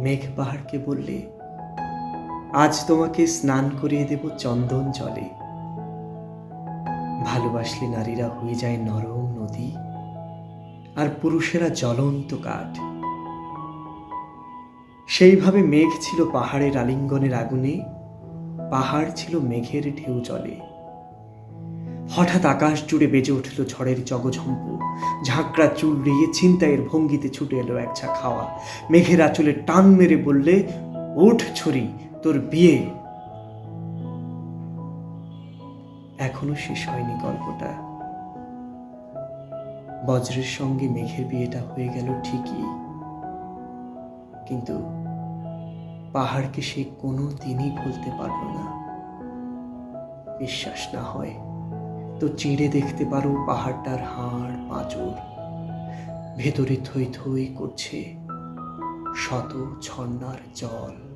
মেঘ পাহাড়কে বললে, আজ তোমাকে স্নান করিয়ে দেব চন্দন জলে। ভালোবাসলে নারীরা হয়ে যায় নরম নদী, আর পুরুষেরা জ্বলন্ত কাঠ। সেইভাবে মেঘ ছিল পাহাড়ের আলিঙ্গনের আগুনে, পাহাড় ছিল মেঘের ঢেউ জলে। হঠাৎ আকাশ জুড়ে বেজে উঠল ঝড়ের জগঝম্প। ঝাঁকড়া চুল রিয়ে ছিনতাইয়ের ভঙ্গিতে ছুটে এলো এক ছা খাওয়া মেঘের আঁচলে টান মেরে বললে, ওঠ ছড়ি তোর বিয়ে। এখনও শেষ হয়নি গল্পটা। বজ্রের সঙ্গে মেঘের বিয়েটা হয়ে গেল ঠিকই। কিন্তু পাহাড়কে সে কোনো দিনই ভুলতে পারল না। বিশ্বাস না হয় তো চিড়ে দেখতে পারো পাহাড়টার হাড় পাঁচর ভেতরে থই থই করছে শত ঝর্ণার জল।